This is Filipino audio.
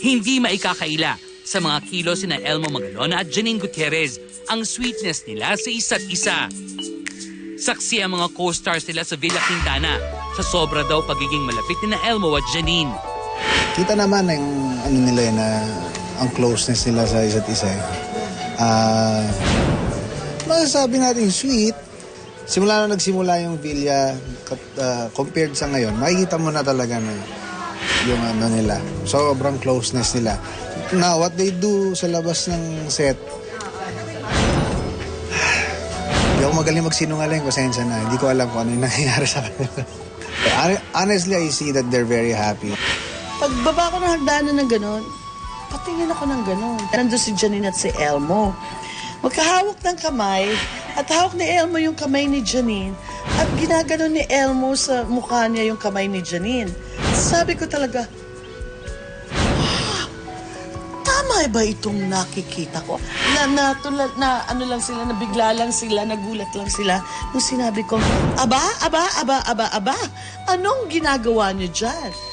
Hindi maikakaila sa mga kilos na Elmo Magalona at Janine Gutierrez ang sweetness nila sa isa't isa. Saksi ang mga co-stars nila sa Villa Quintana sa sobra daw pagiging malapit ni na Elmo at Janine. Kita naman ang ano nila eh, na ang closeness nila sa isa't isa. eh. Ah, masasabi natin sweet. Simula na nagsimula yung Villa ah, compared sa ngayon, makikita mo na talaga na yung ano nila. Sobrang closeness nila. Now, what they do sa labas ng set, hindi ako magaling magsinungaling, pasensya na. Hindi ko alam kung ano yung nangyayari sa kanila. Hon- Honestly, I see that they're very happy. Pagbaba ko ng hagdanan ng ganon, patingin ako ng ganon. Nandun si Janine at si Elmo. Magkahawak ng kamay at hawak ni Elmo yung kamay ni Janine at ginaganon ni Elmo sa mukha niya yung kamay ni Janine. Sabi ko talaga, "Ah, tama ba itong nakikita ko? Na, na, tulad, na ano lang sila, nabigla lang sila, nagulat lang sila. Nung sinabi ko, aba, aba, aba, aba, aba, anong ginagawa niyo dyan?